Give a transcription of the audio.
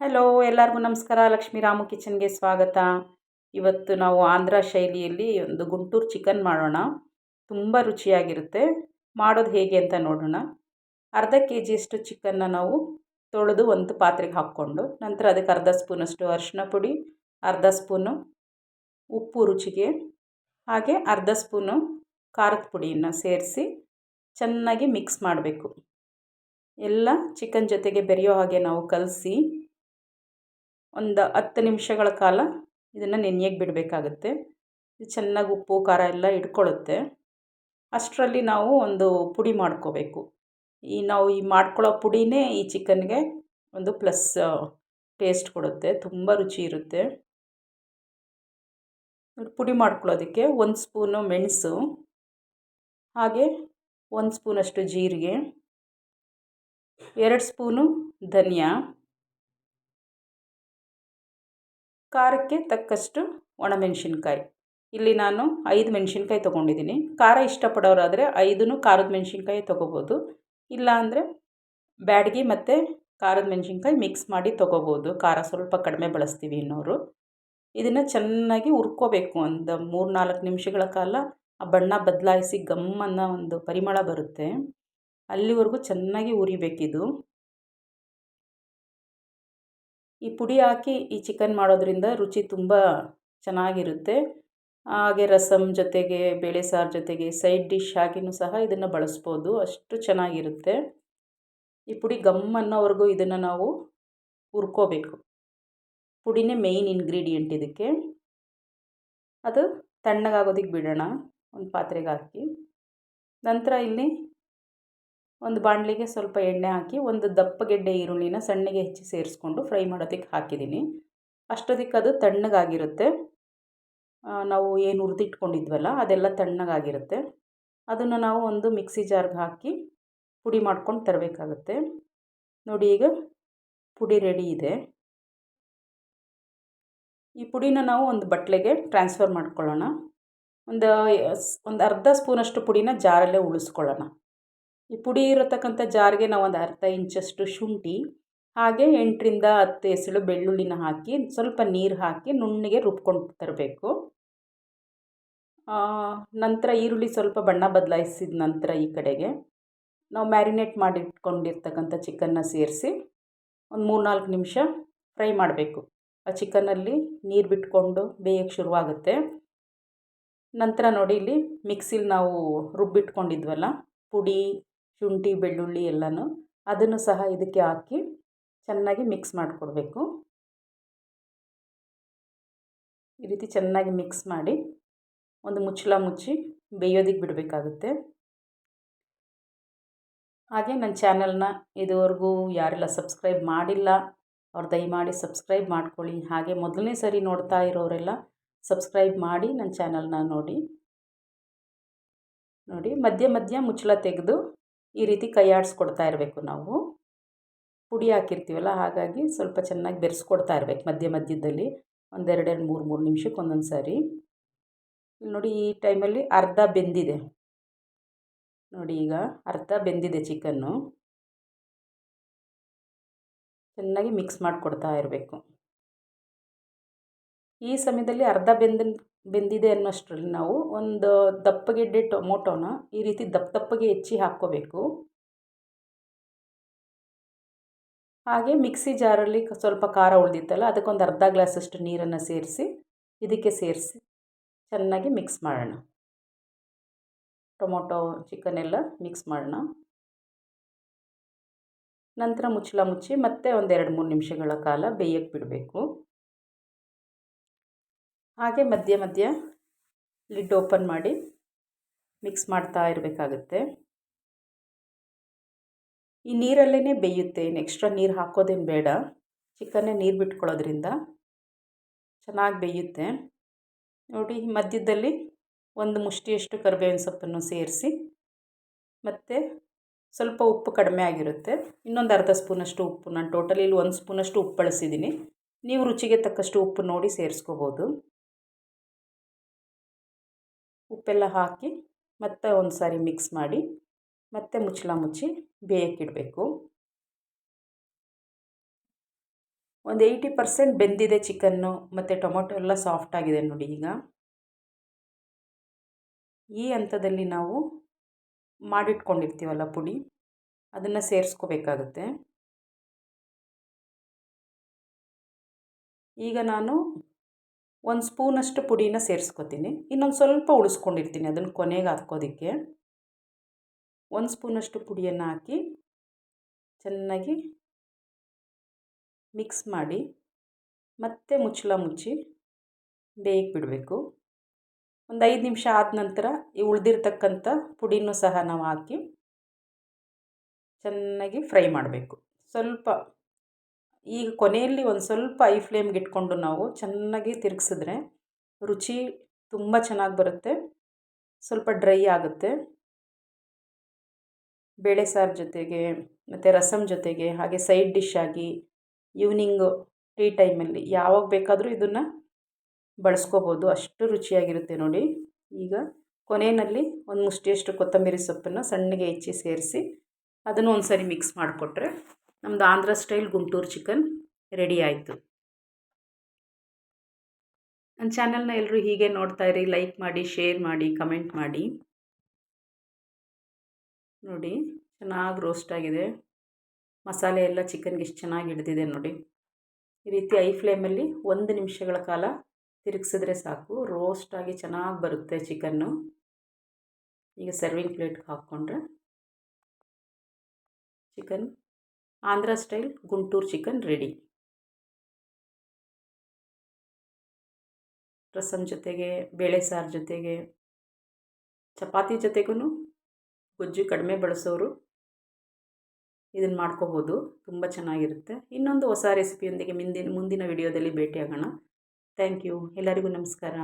Hello ಎಲ್ಲರಿಗೂ ನಮಸ್ಕಾರ. ಲಕ್ಷ್ಮೀ ರಾಮು ಕಿಚನ್ಗೆ ಸ್ವಾಗತ. ಇವತ್ತು ನಾವು ಆಂಧ್ರ ಶೈಲಿಯಲ್ಲಿ ಒಂದು ಗುಂಟೂರು ಚಿಕನ್ ಮಾಡೋಣ. ತುಂಬ ರುಚಿಯಾಗಿರುತ್ತೆ. ಮಾಡೋದು ಹೇಗೆ ಅಂತ ನೋಡೋಣ. ಅರ್ಧ ಕೆ ಜಿಯಷ್ಟು ಚಿಕನ್ನ ನಾವು ತೊಳೆದು ಒಂದು ಪಾತ್ರೆಗೆ ಹಾಕ್ಕೊಂಡು, ನಂತರ ಅದಕ್ಕೆ ಅರ್ಧ ಸ್ಪೂನಷ್ಟು ಅರಿಶಿನ ಪುಡಿ, ಅರ್ಧ ಸ್ಪೂನು ಉಪ್ಪು ರುಚಿಗೆ, ಹಾಗೆ ಅರ್ಧ ಸ್ಪೂನು ಖಾರದ ಪುಡಿಯನ್ನು ಸೇರಿಸಿ ಚೆನ್ನಾಗಿ ಮಿಕ್ಸ್ ಮಾಡಬೇಕು. ಎಲ್ಲ ಚಿಕನ್ ಜೊತೆಗೆ ಬೆರೆಯೋ ಹಾಗೆ ನಾವು ಕಲಸಿ ಒಂದು ಹತ್ತು ನಿಮಿಷಗಳ ಕಾಲ ಇದನ್ನು ನೆನೆಯೋಕೆ ಬಿಡಬೇಕಾಗುತ್ತೆ. ಇದು ಚೆನ್ನಾಗಿ ಉಪ್ಪು, ಖಾರ ಎಲ್ಲ ಹಿಡ್ಕೊಳ್ಳುತ್ತೆ ಅಷ್ಟರಲ್ಲಿ ನಾವು ಒಂದು ಪುಡಿ ಮಾಡ್ಕೋಬೇಕು. ಈ ನಾವು ಈ ಮಾಡ್ಕೊಳ್ಳೋ ಪುಡಿನೇ ಈ ಚಿಕನ್ಗೆ ಒಂದು ಪ್ಲಸ್ ಟೇಸ್ಟ್ ಕೊಡುತ್ತೆ. ತುಂಬ ರುಚಿ ಇರುತ್ತೆ. ಪುಡಿ ಮಾಡ್ಕೊಳ್ಳೋದಕ್ಕೆ ಒಂದು ಸ್ಪೂನು ಮೆಣಸು, ಹಾಗೆ ಒಂದು ಸ್ಪೂನಷ್ಟು ಜೀರಿಗೆ, ಎರಡು ಸ್ಪೂನು ಧನಿಯಾ ಖಾರಕ್ಕೆ ತಕ್ಕಷ್ಟು ಒಣಮೆಣಸಿನ್ಕಾಯಿ. ಇಲ್ಲಿ ನಾನು ಐದು ಮೆಣಸಿನ್ಕಾಯಿ ತೊಗೊಂಡಿದ್ದೀನಿ. ಖಾರ ಇಷ್ಟಪಡೋರಾದರೆ ಐದೂ ಖಾರದ ಮೆಣಸಿನ್ಕಾಯಿ ತೊಗೋಬೋದು. ಇಲ್ಲ ಅಂದರೆ ಬ್ಯಾಡಗಿ ಮತ್ತು ಖಾರದ ಮೆಣಸಿನ್ಕಾಯಿ ಮಿಕ್ಸ್ ಮಾಡಿ ತೊಗೋಬೋದು. ಖಾರ ಸ್ವಲ್ಪ ಕಡಿಮೆ ಬಳಸ್ತೀವಿ ಇನ್ನೋರು ಇದನ್ನು ಚೆನ್ನಾಗಿ ಹುರ್ಕೋಬೇಕು. ಒಂದು ಮೂರು ನಾಲ್ಕು ನಿಮಿಷಗಳ ಕಾಲ ಆ ಬಣ್ಣ ಬದಲಾಯಿಸಿ ಘಮ್ ಒಂದು ಪರಿಮಳ ಬರುತ್ತೆ. ಅಲ್ಲಿವರೆಗೂ ಚೆನ್ನಾಗಿ ಹುರಿಬೇಕಿದು. ಈ ಪುಡಿ ಹಾಕಿ ಈ ಚಿಕನ್ ಮಾಡೋದರಿಂದ ರುಚಿ ತುಂಬ ಚೆನ್ನಾಗಿರುತ್ತೆ. ಹಾಗೆ ರಸಮ್ ಜೊತೆಗೆ ಬೇಳೆ ಸಾರು ಜೊತೆಗೆ ಸೈಡ್ ಡಿಶ್ ಆಗಿಯೂ ಸಹ ಇದನ್ನು ಬಳಸ್ಬೋದು. ಅಷ್ಟು ಚೆನ್ನಾಗಿರುತ್ತೆ. ಈ ಪುಡಿ ಗಮ್ ಅನ್ನೋವರೆಗೂ ಇದನ್ನು ನಾವು ಹುರ್ಕೋಬೇಕು. ಪುಡಿನೇ ಮೇಯ್ನ್ ಇಂಗ್ರೀಡಿಯೆಂಟ್ ಇದಕ್ಕೆ. ಅದು ತಣ್ಣಗಾಗೋದಕ್ಕೆ ಬಿಡೋಣ. ಒಂದು ಪಾತ್ರೆಗೆ ಹಾಕಿ. ನಂತರ ಇಲ್ಲಿ ಒಂದು ಬಾಣಲಿಗೆ ಸ್ವಲ್ಪ ಎಣ್ಣೆ ಹಾಕಿ ಒಂದು ದಪ್ಪಗೆಡ್ಡೆ ಈರುಳ್ಳಿನ ಸಣ್ಣಗೆ ಹೆಚ್ಚಿ ಸೇರಿಸ್ಕೊಂಡು ಫ್ರೈ ಮಾಡೋದಕ್ಕೆ ಹಾಕಿದ್ದೀನಿ. ಅಷ್ಟೊತ್ತಿಗೆ ಅದು ತಣ್ಣಗಾಗಿರುತ್ತೆ. ನಾವು ಏನು ಹುರಿದಿಟ್ಕೊಂಡಿದ್ವಲ್ಲ, ಅದೆಲ್ಲ ತಣ್ಣಗಾಗಿರುತ್ತೆ. ಅದನ್ನು ನಾವು ಒಂದು ಮಿಕ್ಸಿ ಜಾರ್ಗೆ ಹಾಕಿ ಪುಡಿ ಮಾಡ್ಕೊಂಡು ತರಬೇಕಾಗುತ್ತೆ. ನೋಡಿ, ಈಗ ಪುಡಿ ರೆಡಿ ಇದೆ. ಈ ಪುಡಿನ ನಾವು ಒಂದು ಬಟ್ಲೆಗೆ ಟ್ರಾನ್ಸ್ಫರ್ ಮಾಡ್ಕೊಳ್ಳೋಣ. ಒಂದು ಒಂದು ಅರ್ಧ ಸ್ಪೂನಷ್ಟು ಪುಡಿನ ಜಾರಲ್ಲೇ ಉಳಿಸ್ಕೊಳ್ಳೋಣ. ಈ ಪುಡಿ ಇರತಕ್ಕಂಥ ಜಾರಿಗೆ ನಾವು ಒಂದು ಅರ್ಧ ಇಂಚಷ್ಟು ಶುಂಠಿ, ಹಾಗೆ ಎಂಟರಿಂದ ಹತ್ತು ಎಸಳು ಬೆಳ್ಳುಳ್ಳಿನ ಹಾಕಿ ಸ್ವಲ್ಪ ನೀರು ಹಾಕಿ ನುಣ್ಣಗೆ ರುಬ್ಕೊಂಡು ತರಬೇಕು. ನಂತರ ಈರುಳ್ಳಿ ಸ್ವಲ್ಪ ಬಣ್ಣ ಬದಲಾಯಿಸಿದ ನಂತರ ಈ ಕಡೆಗೆ ನಾವು ಮ್ಯಾರಿನೇಟ್ ಮಾಡಿಟ್ಕೊಂಡಿರ್ತಕ್ಕಂಥ ಚಿಕನ್ನ ಸೇರಿಸಿ ಒಂದು ಮೂರು ನಾಲ್ಕು ನಿಮಿಷ ಫ್ರೈ ಮಾಡಬೇಕು. ಆ ಚಿಕನ್ನಲ್ಲಿ ನೀರು ಬಿಟ್ಕೊಂಡು ಬೇಯಕ್ಕೆ ಶುರುವಾಗುತ್ತೆ. ನಂತರ ನೋಡಿ ಇಲ್ಲಿ ಮಿಕ್ಸಿಲಿ ನಾವು ರುಬ್ಬಿಟ್ಕೊಂಡಿದ್ವಲ್ಲ ಪುಡಿ ಶುಂಠಿ, ಬೆಳ್ಳುಳ್ಳಿ ಎಲ್ಲನೂ ಅದನ್ನು ಸಹ ಇದಕ್ಕೆ ಹಾಕಿ ಚೆನ್ನಾಗಿ ಮಿಕ್ಸ್ ಮಾಡಿಕೊಡ್ಬೇಕು. ಈ ರೀತಿ ಚೆನ್ನಾಗಿ ಮಿಕ್ಸ್ ಮಾಡಿ ಒಂದು ಮುಚ್ಚಳ ಮುಚ್ಚಿ ಬೇಯೋದಕ್ಕೆ ಬಿಡಬೇಕಾಗುತ್ತೆ. ಹಾಗೆ ನನ್ನ ಚಾನಲ್ನ ಇದುವರೆಗೂ ಯಾರೆಲ್ಲ ಸಬ್ಸ್ಕ್ರೈಬ್ ಮಾಡಿಲ್ಲ, ಅವ್ರು ದಯಮಾಡಿ ಸಬ್ಸ್ಕ್ರೈಬ್ ಮಾಡ್ಕೊಳ್ಳಿ. ಹಾಗೆ ಮೊದಲನೇ ಸರಿ ನೋಡ್ತಾ ಇರೋರೆಲ್ಲ ಸಬ್ಸ್ಕ್ರೈಬ್ ಮಾಡಿ ನನ್ನ ಚಾನಲ್ನ ನೋಡಿ ನೋಡಿ ಮಧ್ಯ ಮಧ್ಯ ಮುಚ್ಚಳ ತೆಗೆದು ಈ ರೀತಿ ಕೈ ಆಡಿಸ್ಕೊಡ್ತಾ ಇರಬೇಕು ನಾವು. ಪುಡಿ ಹಾಕಿರ್ತೀವಲ್ಲ, ಹಾಗಾಗಿ ಸ್ವಲ್ಪ ಚೆನ್ನಾಗಿ ಬೆರೆಸ್ಕೊಡ್ತಾ ಇರಬೇಕು ಮಧ್ಯ ಮಧ್ಯದಲ್ಲಿ. ಒಂದೆರಡೆರಡು, ಮೂರು ಮೂರು ನಿಮಿಷಕ್ಕೆ ಒಂದೊಂದು ಸಾರಿ. ನೋಡಿ ಈ ಟೈಮಲ್ಲಿ ಅರ್ಧ ಬೆಂದಿದೆ. ನೋಡಿ ಈಗ ಅರ್ಧ ಬೆಂದಿದೆ ಚಿಕನ್ನು. ಚೆನ್ನಾಗಿ ಮಿಕ್ಸ್ ಮಾಡಿಕೊಡ್ತಾ ಇರಬೇಕು. ಈ ಸಮಯದಲ್ಲಿ ಅರ್ಧ ಬೆಂದ ಬೆಂದಿದೆ ಅನ್ನೋಷ್ಟರಲ್ಲಿ ನಾವು ಒಂದು ದಪ್ಪಗೆಡ್ಡೆ ಟೊಮೊಟೊನ ಈ ರೀತಿ ದಪ್ಪ ದಪ್ಪಗೆ ಹೆಚ್ಚಿ ಹಾಕ್ಕೋಬೇಕು. ಹಾಗೆ ಮಿಕ್ಸಿ ಜಾರಲ್ಲಿ ಸ್ವಲ್ಪ ಖಾರ ಉಳಿದಿತ್ತಲ್ಲ ಅದಕ್ಕೊಂದು ಅರ್ಧ ಗ್ಲಾಸಷ್ಟು ನೀರನ್ನು ಸೇರಿಸಿ ಇದಕ್ಕೆ ಸೇರಿಸಿ ಚೆನ್ನಾಗಿ ಮಿಕ್ಸ್ ಮಾಡೋಣ. ಟೊಮೊಟೊ ಚಿಕನ್ ಎಲ್ಲ ಮಿಕ್ಸ್ ಮಾಡೋಣ. ನಂತರ ಮುಚ್ಚಳ ಮುಚ್ಚಿ ಮತ್ತೆ ಒಂದೆರಡು ಮೂರು ನಿಮಿಷಗಳ ಕಾಲ ಬೇಯಕ್ಕೆ ಬಿಡಬೇಕು. ಹಾಗೆ ಮಧ್ಯ ಮಧ್ಯ ಲಿಡ್ ಓಪನ್ ಮಾಡಿ ಮಿಕ್ಸ್ ಮಾಡ್ತಾ ಇರಬೇಕಾಗುತ್ತೆ. ಈ ನೀರಲ್ಲೇ ಬೇಯುತ್ತೆ, ಇನ್ನು ಎಕ್ಸ್ಟ್ರಾ ನೀರು ಹಾಕೋದೇನು ಬೇಡ. ಚಿಕನ್ನೇ ನೀರು ಬಿಟ್ಕೊಳ್ಳೋದ್ರಿಂದ ಚೆನ್ನಾಗಿ ಬೇಯುತ್ತೆ. ನೋಡಿ ಮಧ್ಯದಲ್ಲಿ ಒಂದು ಮುಷ್ಟಿಯಷ್ಟು ಕರಿಬೇವಿನ ಸೊಪ್ಪನ್ನು ಸೇರಿಸಿ, ಮತ್ತು ಸ್ವಲ್ಪ ಉಪ್ಪು ಕಡಿಮೆ ಆಗಿರುತ್ತೆ. ಇನ್ನೊಂದು ಅರ್ಧ ಸ್ಪೂನಷ್ಟು ಉಪ್ಪು, ನಾನು ಟೋಟಲಿ ಇಲ್ಲಿ ಒಂದು ಸ್ಪೂನಷ್ಟು ಉಪ್ಪು ಬಳಸಿದ್ದೀನಿ ನೀವು ರುಚಿಗೆ ತಕ್ಕಷ್ಟು ಉಪ್ಪು ನೋಡಿ ಸೇರಿಸ್ಕೋಬೋದು. ಉಪ್ಪೆಲ್ಲ ಹಾಕಿ ಮತ್ತೆ ಒಂದು ಸಾರಿ ಮಿಕ್ಸ್ ಮಾಡಿ ಮತ್ತೆ ಮುಚ್ಚಳ ಮುಚ್ಚಿ ಬೇಯಕ್ಕಿಡಬೇಕು ಒಂದು ಏಯ್ಟಿ ಪರ್ಸೆಂಟ್ ಬೆಂದಿದೆ ಚಿಕನ್ನು ಮತ್ತು ಟೊಮೊಟೊ ಎಲ್ಲ ಸಾಫ್ಟ್ ಆಗಿದೆ ನೋಡಿ ಈಗ. ಈ ಹಂತದಲ್ಲಿ ನಾವು ಮಾಡಿಟ್ಕೊಂಡಿರ್ತೀವಲ್ಲ ಪುಡಿ, ಅದನ್ನು ಸೇರಿಸ್ಕೋಬೇಕಾಗುತ್ತೆ. ಈಗ ನಾನು ಒಂದು ಸ್ಪೂನಷ್ಟು ಪುಡಿನ ಸೇರಿಸ್ಕೊತೀನಿ. ಇನ್ನೊಂದು ಸ್ವಲ್ಪ ಉಳಿಸ್ಕೊಂಡಿರ್ತೀನಿ ಅದನ್ನು ಕೊನೆಗೆ ಹಾಕೋದಕ್ಕೆ ಒಂದು ಸ್ಪೂನಷ್ಟು ಪುಡಿಯನ್ನು ಹಾಕಿ ಚೆನ್ನಾಗಿ ಮಿಕ್ಸ್ ಮಾಡಿ ಮತ್ತೆ ಮುಚ್ಚಳ ಮುಚ್ಚಿ ಬೇಯಕ್ಕೆ ಬಿಡಬೇಕು. ಒಂದು ಐದು ನಿಮಿಷ ಆದ ನಂತರ ಈ ಉಳಿದಿರ್ತಕ್ಕಂಥ ಪುಡಿನೂ ಸಹ ನಾವು ಹಾಕಿ ಚೆನ್ನಾಗಿ ಫ್ರೈ ಮಾಡಬೇಕು. ಸ್ವಲ್ಪ ಈಗ ಕೊನೆಯಲ್ಲಿ ಒಂದು ಸ್ವಲ್ಪ ಐ ಫ್ಲೇಮ್ಗೆ ಇಟ್ಕೊಂಡು ನಾವು ಚೆನ್ನಾಗಿ ತಿರುಗಿಸಿದ್ರೆ ರುಚಿ ತುಂಬ ಚೆನ್ನಾಗಿ ಬರುತ್ತೆ. ಸ್ವಲ್ಪ ಡ್ರೈ ಆಗುತ್ತೆ. ಬೇಳೆ ಸಾರು ಜೊತೆಗೆ ಮತ್ತು ರಸಮ್ ಜೊತೆಗೆ ಹಾಗೆ ಸೈಡ್ ಡಿಶ್ ಆಗಿ ಈವ್ನಿಂಗು ಟೀ ಟೈಮಲ್ಲಿ ಯಾವಾಗ ಬೇಕಾದರೂ ಇದನ್ನು ಬಳಸ್ಕೋಬೋದು. ಅಷ್ಟು ರುಚಿಯಾಗಿರುತ್ತೆ ನೋಡಿ. ಈಗ ಕೊನೆಯಲ್ಲಿ ಒಂದು ಮುಷ್ಟಿಯಷ್ಟು ಕೊತ್ತಂಬರಿ ಸೊಪ್ಪನ್ನು ಸಣ್ಣಗೆ ಹೆಚ್ಚಿ ಸೇರಿಸಿ ಅದನ್ನು ಒಂದು ಸರಿ ಮಿಕ್ಸ್ ಮಾಡಿಕೊಟ್ರೆ ನಮ್ಮದು Andhra style Guntur chicken ready ಆಯಿತು. ನನ್ನ ಚಾನಲ್ನ ಎಲ್ಲರೂ ಹೀಗೆ ನೋಡ್ತಾ ಇರಿ ಲೈಕ್ ಮಾಡಿ ಶೇರ್ ಮಾಡಿ ಕಮೆಂಟ್ ಮಾಡಿ. ನೋಡಿ, ಚೆನ್ನಾಗಿ ರೋಸ್ಟ್ ಆಗಿದೆ. ಮಸಾಲೆ ಎಲ್ಲ ಚಿಕನ್ಗೆ ಎಷ್ಟು ಚೆನ್ನಾಗಿ ಹಿಡಿದಿದೆ ನೋಡಿ. ಈ ರೀತಿ ಐ ಫ್ಲೇಮಲ್ಲಿ ಒಂದು ನಿಮಿಷಗಳ ಕಾಲ ತಿರುಗಿಸಿದ್ರೆ ಸಾಕು. ರೋಸ್ಟಾಗಿ ಚೆನ್ನಾಗಿ ಬರುತ್ತೆ ಚಿಕನ್ನು ಈಗ ಸರ್ವಿಂಗ್ ಪ್ಲೇಟ್ಗೆ ಹಾಕ್ಕೊಂಡ್ರೆ chicken Andhra style Guntur chicken ready. Rasam ಜೊತೆಗೆ, ಬೇಳೆ ಸಾರು ಜೊತೆಗೆ, ಚಪಾತಿ ಜೊತೆಗೂ ಗೊಜ್ಜು ಕಡಿಮೆ ಬಳಸೋರು ಇದನ್ನು ಮಾಡ್ಕೋಬೋದು, ತುಂಬ ಚೆನ್ನಾಗಿರುತ್ತೆ. ಇನ್ನೊಂದು ಹೊಸ ರೆಸಿಪಿಯೊಂದಿಗೆ ಮುಂದಿನ ಮುಂದಿನ ವಿಡಿಯೋದಲ್ಲಿ ಭೇಟಿಯಾಗೋಣ. Thank you. ಎಲ್ಲರಿಗೂ ನಮಸ್ಕಾರ.